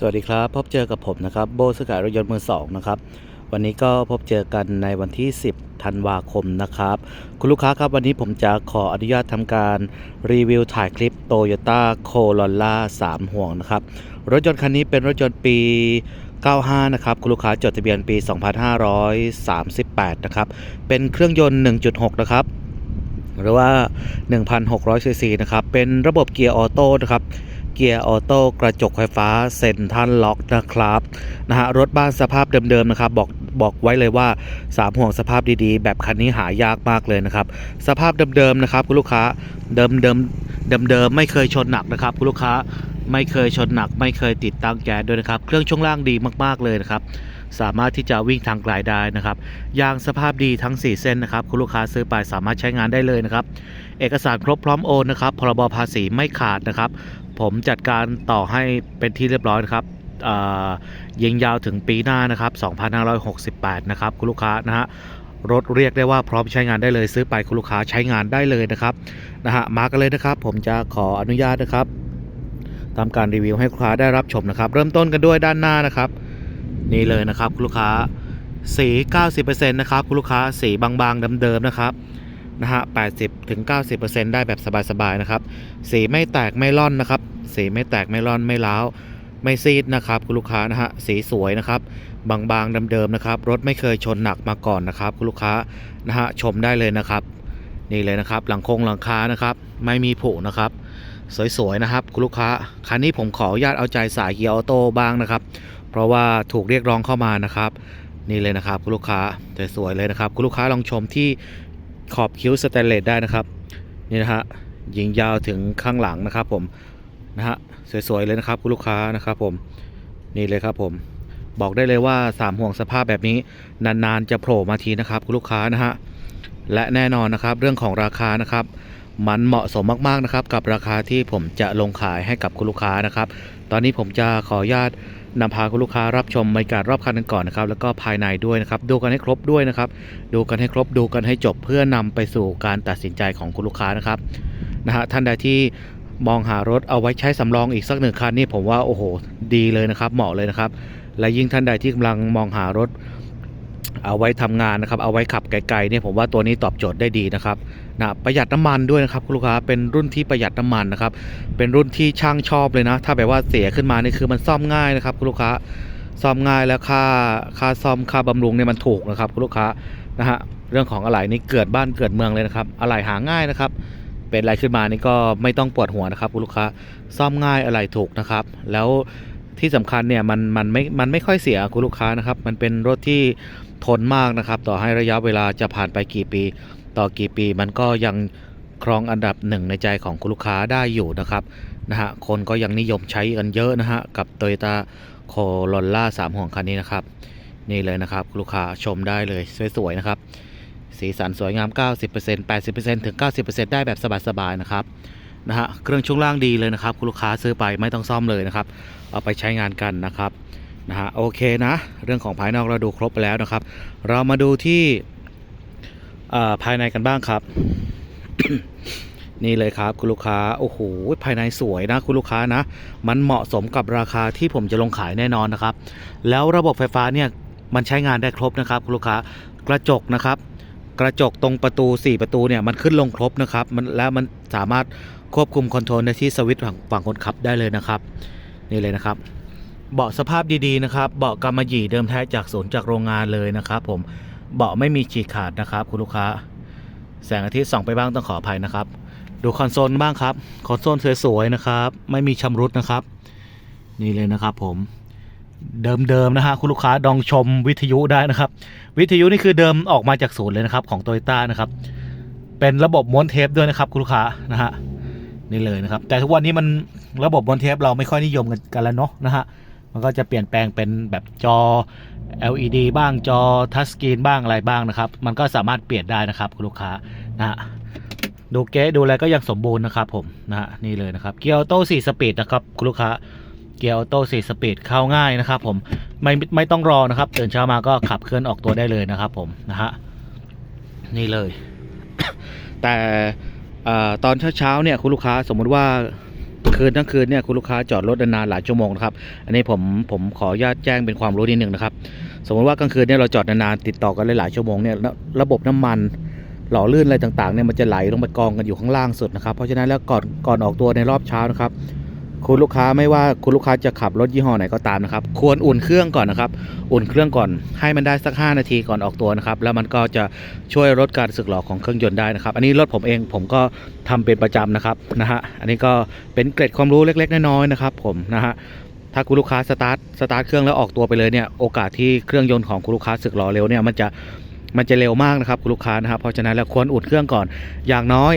สวัสดีครับ พบเจอกับผมนะครับโบสกายรถยนต์มือสองนะครับวันนี้ก็พบเจอกันในวันที่ 10ธันวาคมนะครับ คุณลูกค้าครับวันนี้ผมจะขออนุญาตทำการรีวิวถ่ายคลิป Toyota Corolla 3 ห่วงนะครับ รถยนต์คันนี้เป็นรถยนต์ปี 95 นะครับ คุณลูกค้าจดทะเบียนปี 2538 นะครับ เป็นเครื่องยนต์ 1.6 นะครับ หรือว่า 1,600ซีซีนะครับ เป็นระบบเกียร์ออโต้นะครับ เกียร์ออโต้กระจกไฟฟ้าเซ็นทรัลล็อกนะครับนะฮะรถบ้านสภาพเดิมๆนะครับบอกบอกไว้เลยว่า 3 ห่วงสภาพดีๆ แบบคันนี้หายากมากเลยนะครับ สภาพเดิมๆนะครับคุณลูกค้าเดิมๆเดิมๆไม่เคยชนหนักนะครับคุณลูกค้าไม่เคยชนหนัก ไม่เคยติดตั้งแก๊สด้วยนะครับ เครื่องช่วงล่างดีมากๆเลยนะครับ สามารถที่จะวิ่งทางไกลได้นะครับยางสภาพดีทั้ง 4 เส้นนะครับ คุณลูกค้าซื้อไปสามารถใช้งานได้เลยนะครับ เอกสารครบพร้อมโอนนะครับพรบภาษีไม่ขาดนะครับ ผมจัดการต่อให้เป็นที่เรียบร้อยครับเอ่อยิงยาวถึงปีหน้านะครับ 2568 นะครับ คุณลูกค้านะฮะรถเรียกได้ว่าพร้อมใช้งานได้เลยซื้อไปคุณลูกค้าใช้งานได้เลยนะครับนะฮะมากันเลยนะครับ ผมจะขออนุญาตนะครับทำการรีวิวให้ลูกค้าได้รับชมนะครับ เริ่มต้นกันด้วยด้านหน้านะครับ นี่เลยนะครับคุณลูกค้าสี 90%นะครับคุณลูกค้าสีบางๆเดิมๆนะครับนะฮะ 80ถึง90%ได้แบบสบายๆนะครับ สีไม่แตกไม่ร่อนนะครับ สีไม่แตกไม่ร่อนไม่ร้าวไม่ซีดนะครับคุณลูกค้านะฮะสีสวยนะครับ บางๆเดิมๆนะครับรถไม่เคยชนหนักมาก่อนนะครับคุณลูกค้านะฮะชมได้เลยนะครับ นี่เลยนะครับ หลังคงหลังคานะครับ ไม่มีผุนะครับ สวยๆนะครับคุณลูกค้าคันนี้ผมขออนุญาตเอาใจสายเกียร์ออโต้บ้างนะครับ เพราะว่าถูกเรียกร้องเข้ามานะครับ นี่เลยนะครับคุณลูกค้าสวยๆเลยนะครับคุณลูกค้าลองชมที่ขอบคิ้วสแตนเลสได้นะครับนี่นะฮะยิงยาวถึงข้างหลังนะครับผม นะฮะสวยๆเลยนะครับคุณลูกค้านะครับผมนี่เลยครับผมบอกได้เลยว่า3ห่วงสภาพแบบนี้นานๆจะโผล่มาทีนะครับคุณลูกค้านะฮะและแน่นอนนะครับเรื่องของราคานะครับ มันเหมาะสมมากๆนะครับ กับราคาที่ผมจะลงขายให้กับคุณลูกค้านะครับ ตอนนี้ผมจะขออนุญาตนำพาคุณลูกค้ารับชมบรรยากาศรอบคันกันก่อนนะครับ แล้วก็ภายในด้วยนะครับ ดูกันให้ครบด้วยนะครับ ดูกันให้ครบดูกันให้จบเพื่อนำไปสู่การตัดสินใจของคุณลูกค้านะครับนะฮะท่านใดที่ มองหารถเอาไว้ใช้สำรองอีกสักหนึ่งคันนี่ผมว่าโอ้โหดีเลยนะครับ เหมาะเลยนะครับ และยิ่งท่านใดที่กำลังมองหารถ เอาไว้ทำงานนะครับ เอาไว้ขับไกลๆเนี่ยผมว่าตัวนี้ตอบโจทย์ได้ดีนะครับนะประหยัดน้ำมันด้วยนะครับคุณลูกค้าเป็นรุ่นที่ประหยัดน้ำมันนะครับ เป็นรุ่นที่ช่างชอบเลยนะ ถ้าแบบว่าเสียขึ้นมานี่คือมันซ่อมง่ายนะครับคุณลูกค้าซ่อมง่ายแล้วค่าค่าซ่อมค่าบำรุงเนี่ยมันถูกนะครับคุณลูกค้านะฮะเรื่องของอะไหล่นี่เกิดบ้านเกิดเมืองเลยนะครับอะไหล่หาง่ายนะครับ เป็นอะไรขึ้นมานี่ก็ไม่ต้องปวดหัวนะครับคุณลูกค้าซ่อมง่ายอะไหล่ถูกนะครับ แล้วที่สำคัญเนี่ยมันมันไม่มันไม่ค่อยเสียคุณลูกค้านะครับ มันเป็นรถที่ทนมากนะครับ ต่อให้ระยะเวลาจะผ่านไปกี่ปี ต่อกี่ปี มันก็ยังครองอันดับหนึ่งในใจของคุณลูกค้าได้อยู่นะครับนะฮะคนก็ยังนิยมใช้กันเยอะนะฮะกับ Toyota Corolla 3ห่วงคันนี้นะครับ นี่เลยนะครับ คุณลูกค้าชมได้เลยสวยๆนะครับ สีสันสวยงาม 90% 80%ถึง 90%ได้แบบสบายๆนะครับนะฮะเครื่องช่วงล่างดีเลยนะครับ คุณลูกค้าซื้อไปไม่ต้องซ่อมเลยนะครับ เอาไปใช้งานกันนะครับนะฮะโอเคนะ เรื่องของภายนอกเราดูครบไปแล้วนะครับ เรามาดูที่อ่อภายในกันบ้างครับ นี่เลยครับคุณลูกค้าโอ้โหภายในสวยนะคุณลูกค้านะ มันเหมาะสมกับราคาที่ผมจะลงขายแน่นอนนะครับ แล้วระบบไฟฟ้าเนี่ยมันใช้งานได้ครบนะครับคุณลูกค้ากระจกนะครับ กระจกตรงประตู 4 ประตูเนี่ยมันขึ้นลงครบนะครับมันแล้วมันสามารถควบคุมคอนโทรลในที่สวิตช์ฝั่งคนขับได้เลยนะครับ นี่เลยนะครับ เบาะสภาพดีๆนะครับ เบาะกำมะหยี่เดิมแท้จากศูนย์จากโรงงานเลยนะครับ ผมเบาะไม่มีฉีกขาดนะครับ คุณลูกค้า แสงอาทิตย์ส่องไปบ้างต้องขออภัยนะครับ ดูคอนโซลบ้างครับ คอนโซลสวยๆนะครับ ไม่มีชำรุดนะครับ นี่เลยนะครับผม เดิมๆนะฮะคุณลูกค้าดองชมวิทยุได้นะครับ วิทยุนี่คือเดิมออกมาจากศูนย์เลยนะครับของโตโยต้านะครับเป็นระบบม้วนเทปด้วยนะครับคุณลูกค้านะฮะนี่เลยนะครับ แต่ทุกวันนี้มันระบบม้วนเทปเราไม่ค่อยนิยมกันกันแล้วเนาะนะฮะมันก็จะเปลี่ยนแปลงเป็นแบบจอ LED บ้างจอทัชสกรีนบ้างอะไรบ้างนะครับ มันก็สามารถเปลี่ยนได้นะครับคุณลูกค้านะฮะดูเก๊ดูอะไรก็ยังสมบูรณ์นะครับผมนะฮะนี่เลยนะครับเกียร์ออโต้4สปีดนะครับคุณลูกค้า เกียร์ออโต้4สปีดเข้าง่ายนะครับผมไม่ไม่ต้องรอนะครับตื่นเช้ามาก็ขับเคลื่อนออกตัวได้เลยนะครับผมนะฮะนี่เลย แต่เอ่อตอนเช้าๆเนี่ยคุณลูกค้าสมมุติว่าคืนทั้งคืนเนี่ยคุณลูกค้าจอดรถนานหลายชั่วโมงนะครับอันนี้ผมผมขออนุญาตแจ้งเป็นความรู้นิดหนึ่งนะครับ สมมติว่ากลางคืนเนี่ยเราจอดนานๆติดต่อกันหลายๆชั่วโมงเนี่ยระบบน้ำมันหล่อลื่นอะไรต่างๆเนี่ยมันจะไหลลงไปกองกันอยู่ข้างล่างสุดนะครับ เพราะฉะนั้นแล้วก่อนก่อนออกตัวในรอบเช้านะครับ คุณลูกค้าไม่ว่าคุณลูกค้าจะขับรถยี่ห้อไหนก็ตามนะครับ ควรอุ่นเครื่องก่อนนะครับ อุ่นเครื่องก่อนให้มันได้สัก 5 นาทีก่อนออกตัวนะครับ แล้วมันก็จะช่วยลดการสึกหรอของเครื่องยนต์ได้นะครับ อันนี้รถผมเองผมก็ทำเป็นประจำนะครับนะฮะ อันนี้ก็เป็นเกร็ดความรู้เล็ก ๆ น้อยๆนะครับ ผมนะฮะถ้าคุณลูกค้าสตาร์ทสตาร์ทเครื่องแล้วออกตัวไปเลยเนี่ยโอกาสที่เครื่องยนต์ของคุณลูกค้าสึกหรอเร็วเนี่ยมันจะ มันจะเร็วมากนะครับคุณลูกค้านะครับ เพราะฉะนั้นแล้วควรอุ่นเครื่องก่อนอย่างน้อย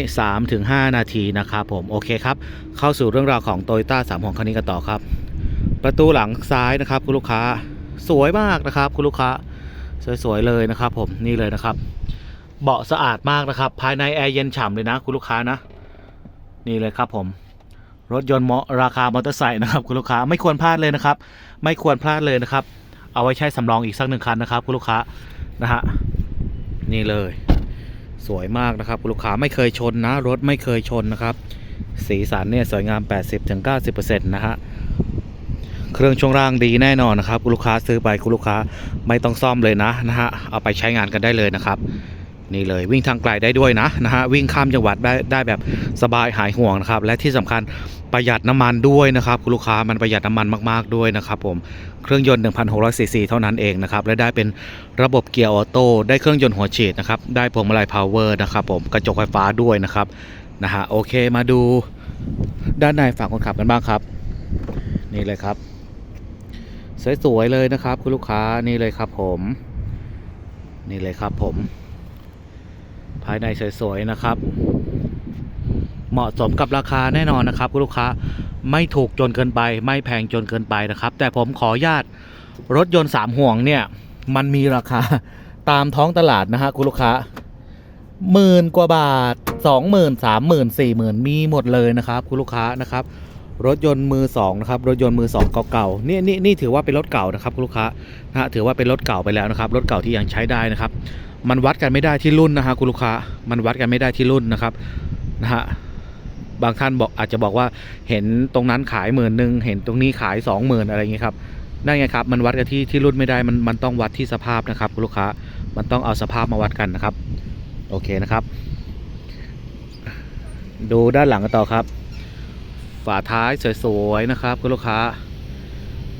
3-5 นาทีนะครับผมโอเคครับ เข้าสู่เรื่องราวของ t o y ต้าสามของคันนี้กันต่อครับ ประตูหลังซ้ายนะครับคุณลูกค้าสวยมากนะครับคุณลูกค้าสวยๆเลยนะครับผมนี่เลยนะครับ เบาะสะอาดมากนะครับ ภายในแอร์เย็นฉ่ำเลยนะคุณลูกค้านะ นี่เลยครับผมรถยนต์มอราคามอเตอร์ไซค์นะครับคุณลูกค้าไม่ควรพลาดเลยนะครับ ไม่ควรพลาดเลยนะครับ เอาไว้ใช้สำรองอีกสักหนึ่งคันนะครับคุณลูกค้านะฮะ นี่เลย สวยมากนะครับลูกค้าไม่เคยชนนะ รถไม่เคยชนนะครับ สีสันเนี่ยสวยงาม 80-90%นะฮะเครื่องช่วงล่างดีแน่นอนนะครับคุณลูกค้าซื้อไปคุณลูกค้าไม่ต้องซ่อมเลยนะนะฮะเอาไปใช้งานกันได้เลยนะครับ นี่เลยวิ่งทางไกลได้ด้วยนะนะฮะวิ่งข้ามจังหวัดได้ได้แบบสบายหายห่วงนะครับ และที่สำคัญประหยัดน้ำมันด้วยนะครับคุณลูกค้ามันประหยัดน้ำมันมากๆด้วยนะครับผมเครื่องยนต์ 1,600ซีซีเท่านั้นเองนะครับและได้เป็นระบบเกียร์ออโต้ได้เครื่องยนต์หัวฉีดนะครับได้พวงมาลัยพาวเวอร์นะครับผมกระจกไฟฟ้าด้วยนะครับนะฮะโอเคมาดูด้านในฝั่งคนขับกันบ้างครับ นี่เลยครับ สวยๆเลยนะครับ คุณลูกค้านี่เลยครับผม นี่เลยครับผม ภายในสวยๆนะครับ เหมาะสมกับราคาแน่นอนนะครับคุณลูกค้าไม่ถูกจนเกินไป ไม่แพงจนเกินไปนะครับ แต่ผมขออนุญาตรถยนต์สามห่วงเนี่ยมันมีราคาตามท้องตลาดนะฮะคุณลูกค้าหมื่นกว่าบาทสองหมื่นสามหมื่นสี่หมื่นมีหมดเลยนะครับคุณลูกค้านะครับรถยนต์มือสองนะครับรถยนต์มือสองเก่าๆนี่นี่นี่ถือว่าเป็นรถเก่านะครับคุณลูกค้านะฮะถือว่าเป็นรถเก่าไปแล้วนะครับรถเก่าที่ยังใช้ได้นะครับ มันวัดกันไม่ได้ที่รุ่นนะฮะคุณลูกค้ามันวัดกันไม่ได้ที่รุ่นนะครับนะฮะบางท่านบอกอาจจะบอกว่าเห็นตรงนั้นขายหมื่นหนึ่งเห็นตรงนี้ขายสองหมื่นอะไรอย่างเงี้ครับนั่นไงครับมันวัดกันที่ที่รุ่นไม่ได้มันมันต้องวัดที่สภาพนะครับคุณลูกค้ามันต้องเอาสภาพมาวัดกันนะครับ โอเคนะครับ ดูด้านหลังกันต่อครับ ฝาท้ายสวยๆนะครับคุณลูกค้า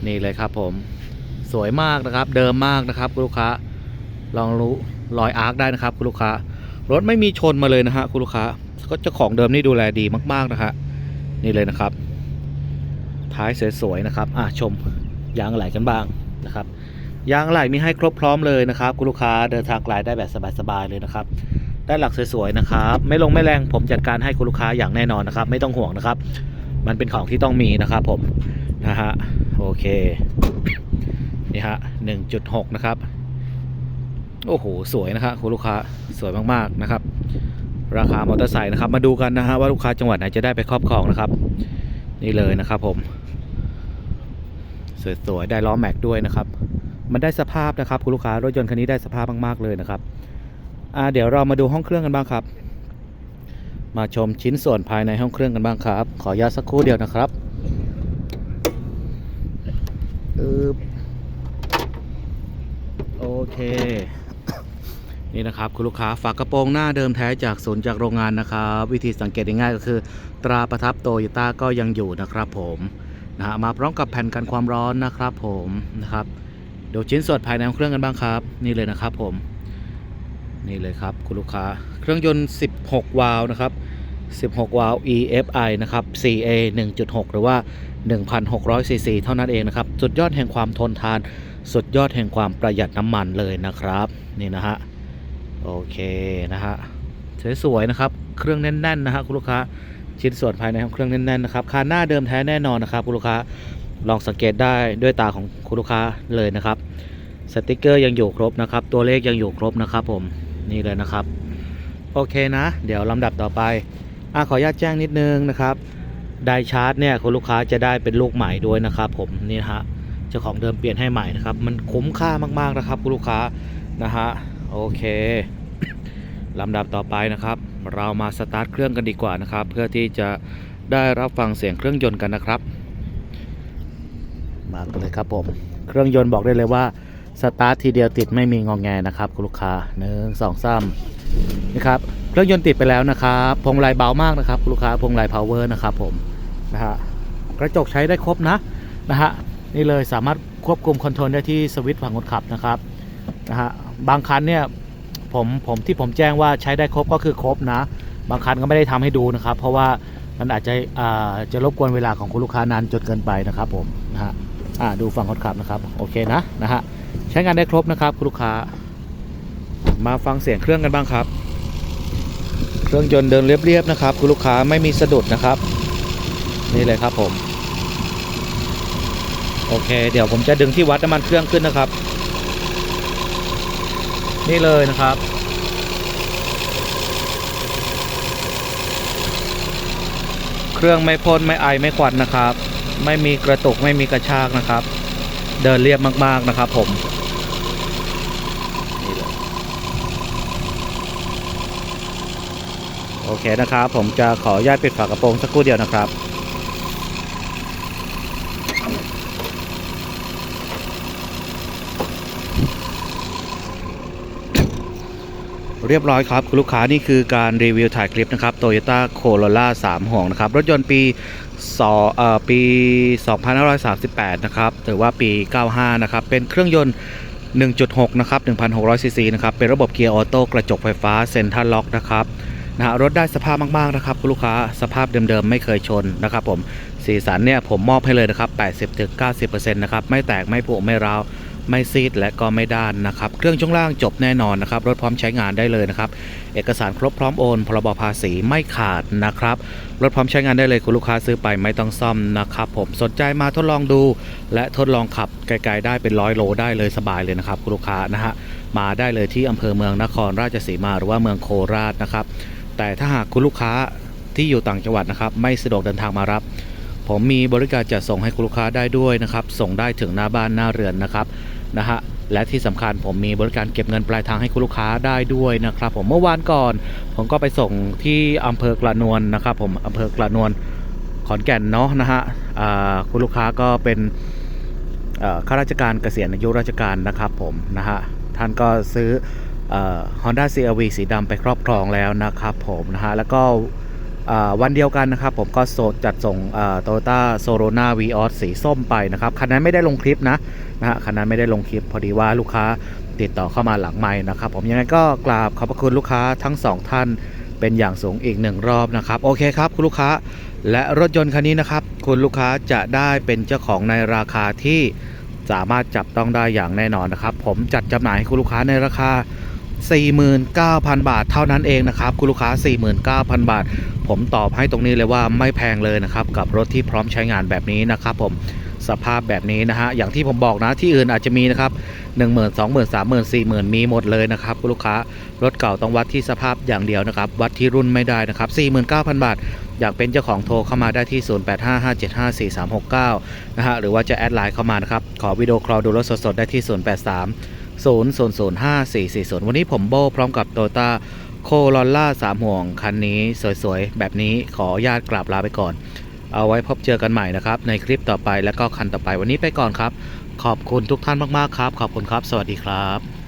นี่เลยครับผมสวยมากนะครับ เดิมมากนะครับคุณลูกค้าลองรู้ รอยอาร์คได้นะครับคุณลูกค้ารถไม่มีชนมาเลยนะฮะคุณลูกค้าก็เจ้าของเดิมนี่ดูแลดีมาก ๆ นะฮะนี่เลยนะครับ ท้ายสวยๆนะครับอะชมยางไหลกันบ้างนะครับยางไหลมีให้ครบพร้อมเลยนะครับคุณลูกค้าเดินทางไกลได้แบบสบายๆเลยนะครับได้หลักสวยๆนะครับไม่ลงไม่แรงผมจัดการให้คุณลูกค้าอย่างแน่นอนนะครับ ไม่ต้องห่วงนะครับ มันเป็นของที่ต้องมีนะครับผมนะฮะโอเคนี่ฮะ1.6 นะครับ โอ้โห สวยนะครับคุณลูกค้าสวยมากๆนะครับ ราคามอเตอร์ไซค์นะครับ มาดูกันนะฮะว่าลูกค้าจังหวัดไหนจะได้ไปครอบครองนะครับ นี่เลยนะครับผม สวยๆได้ล้อแม็กด้วยนะครับ มันได้สภาพนะครับคุณลูกค้ารถยนต์คันนี้ได้สภาพมากๆเลยนะครับอ่าเดี๋ยวเรามาดูห้องเครื่องกันบ้างครับ มาชมชิ้นส่วนภายในห้องเครื่องกันบ้างครับ ขออนุญาตสักครู่เดียวนะครับอึบโอเค นี่นะครับคุณลูกค้าฝากระโปรงหน้าเดิมแท้จากศูนย์จากโรงงานนะครับ วิธีสังเกตง่ายๆก็คือ ตราประทับโตโยต้าก็ยังอยู่นะครับผมนะฮะมาพร้อมกับแผ่นกันความร้อนนะครับผมนะครับเดี๋ยวชิ้นส่วนภายในของเครื่องกันบ้างครับ นี่เลยนะครับผม นี่เลยครับคุณลูกค้า เครื่องยนต์ 16 วาล์วนะครับ 16 วาล์ว EFI นะครับ CA 1.6 หรือว่า 1,600ซีซีเท่านั้นเองนะครับ สุดยอดแห่งความทนทาน สุดยอดแห่งความประหยัดน้ำมันเลยนะครับ นี่นะฮะ โอเคนะฮะสวยๆนะครับ เครื่องแน่นๆนะฮะคุณลูกค้าชิ้นส่วนภายในของเครื่องแน่นๆนะครับคานหน้าเดิมแท้แน่นอนนะครับคุณลูกค้าลองสังเกตได้ด้วยตาของคุณลูกค้าเลยนะครับสติกเกอร์ยังอยู่ครบนะครับ ตัวเลขยังอยู่ครบนะครับผมนี่เลยนะครับ โอเคนะ เดี๋ยวลำดับต่อไปอะขออนุญาตแจ้งนิดนึงนะครับไดชาร์จเนี่ยคุณลูกค้าจะได้เป็นลูกใหม่ด้วยนะครับ ผมนี่ฮะเจ้าของเดิมเปลี่ยนให้ใหม่นะครับ มันคุ้มค่ามากๆนะครับคุณลูกค้านะฮะ โอเคลำดับต่อไปนะครับ เรามาสตาร์ทเครื่องกันดีกว่านะครับ เพื่อที่จะได้รับฟังเสียงเครื่องยนต์กันนะครับ มากันเลยครับผม เครื่องยนต์บอกได้เลยว่าสตาร์ททีเดียวติดไม่มีงองแงนะครับคุณลูกค้าหนึ่งสองสามนี่ครับเครื่องยนต์ติดไปแล้วนะครับพวงมายเบามากนะครับคุณลูกค้าพวงมายพาวเวอร์นะครับผมนะฮะกระจกใช้ได้ครบนะนะฮะนี่เลยสามารถควบคุมคอนโทรลได้ที่สวิตช์ฝั่งคนขับนะครับนะฮะ บางคันเนี่ยผมผมที่ผมแจ้งว่าใช้ได้ครบก็คือครบนะ บางคันก็ไม่ได้ทำให้ดูนะครับ เพราะว่ามันอาจจะจะรบกวนเวลาของคุณลูกค้านานจนเกินไปนะครับ ผมนะฮะดูฝั่งคนขับนะครับโอเคนะนะฮะใช้งานได้ครบนะครับคุณลูกค้า มาฟังเสียงเครื่องกันบ้างครับ เครื่องยนต์เดินเรียบๆนะครับคุณลูกค้าไม่มีสะดุดนะครับ นี่เลยครับผม โอเค เดี๋ยวผมจะดึงที่วัดน้ำมันเครื่องขึ้นนะครับ นี่เลยนะครับ เครื่องไม่พ่นไม่ไอไม่ควันนะครับ ไม่มีกระตุกไม่มีกระชากนะครับ เดินเรียบมากๆนะครับผมโอเคนะครับ ผมจะขออนุญาตปิดฝากระโปรงสักครู่เดียวนะครับ เรียบร้อยครับคุณลูกค้านี่คือการรีวิวถ่ายคลิปนะครับ Toyota Corolla 3ห่วงนะครับ รถยนต์ปีสอเอ่อปี 2538 นะครับหรือว่าปี 95 นะครับ เป็นเครื่องยนต์ 1.6 นะครับ 1,600ซีซีนะครับ เป็นระบบเกียร์ออโต้กระจกไฟฟ้าเซ็นทรัลล็อกนะครับนะรถได้สภาพมาก ๆ นะครับ คุณลูกค้าสภาพเดิม ๆ ไม่เคยชนนะครับผมสีสันเนี่ยผมมอบให้เลยนะครับ 80-90%นะครับ ไม่แตกไม่ผุไม่ร้าว ไม่ซีดและก็ไม่ด้านนะครับ เครื่องช่วงล่างจบแน่นอนนะครับ รถพร้อมใช้งานได้เลยนะครับ เอกสารครบพร้อมโอน พรบภาษีไม่ขาดนะครับ รถพร้อมใช้งานได้เลยคุณลูกค้าซื้อไปไม่ต้องซ่อมนะครับ ผมสนใจมาทดลองดู และทดลองขับไกลๆได้เป็นร้อยโลได้เลยสบายเลยนะครับคุณลูกค้านะฮะ มาได้เลยที่อำเภอเมืองนครราชสีมาหรือว่าเมืองโคราชนะครับ แต่ถ้าหากคุณลูกค้าที่อยู่ต่างจังหวัดนะครับ ไม่สะดวกเดินทางมารับ ผมมีบริการจัดส่งให้คุณลูกค้าได้ด้วยนะครับ ส่งได้ถึงหน้าบ้านหน้าเรือนนะครับนะฮะและที่สำคัญผมมีบริการเก็บเงินปลายทางให้คุณลูกค้าได้ด้วยนะครับ ผมเมื่อวานก่อน ผมก็ไปส่งที่อำเภอกระนวนนะครับ ผมอำเภอกระนวนขอนแก่นเนาะนะฮะคุณลูกค้าก็เป็นข้าราชการเกษียณอายุราชการนะครับผมนะฮะท่านก็ซื้ออ Honda CRV สีดำไปครอบครองแล้วนะครับผมนะฮะแล้วก็ วันเดียวกันนะครับ ผมก็โซจัดส่งโตโยต้าโซโรนาวีออสสีส้มไปนะครับคันนั้นไม่ได้ลงคลิปนะนะฮะคันนั้นไม่ได้ลงคลิป พอดีว่าลูกค้าติดต่อเข้ามาหลังไม่นะครับ ผมยังไงก็กราบขอบพระคุณลูกค้าทั้งสองท่านเป็นอย่างสูงอีกหนึ่งรอบนะครับ โอเคครับ คุณลูกค้าและรถยนต์คันนี้นะครับ คุณลูกค้าจะได้เป็นเจ้าของในราคาที่สามารถจับต้องได้อย่างแน่นอนนะครับ ผมจัดจำหน่ายให้คุณลูกค้าในราคา 49,000 บาทเท่านั้นเองนะครับคุณลูกค้า 49,000 บาท ผมตอบให้ตรงนี้เลยว่าไม่แพงเลยนะครับกับรถที่พร้อมใช้งานแบบนี้นะครับผมสภาพแบบนี้นะฮะอย่างที่ผมบอกนะที่อื่นอาจจะมีนะครับ1 0 0 0 0 2 0 0 0 0 3 0 0 0 0 4 0 0 0 มีหมดเลยนะครับคุณลูกค้ารถเก่าต้องวัดที่สภาพอย่างเดียวนะครับ วัดที่รุ่นไม่ได้นะครับ 49,000 บาท อยากเป็นเจ้าของโทรเข้ามาได้ที่ 0855754369 นะฮะหรือว่าจะแอดไลน์เข้ามานะครับขอวิดีโอคอลดูรถสดๆได้ที่ 083 005440 วันนี้ผมโบพร้อมกับโตต้าโคลอล่าสามห่วงคันนี้สวยๆ แบบนี้ขออนุญาตกราบลาไปก่อน เอาไว้พบเจอกันใหม่นะครับ ในคลิปต่อไปและก็คันต่อไปวันนี้ไปก่อนครับ ขอบคุณทุกท่านมากๆครับ ขอบคุณครับ สวัสดีครับ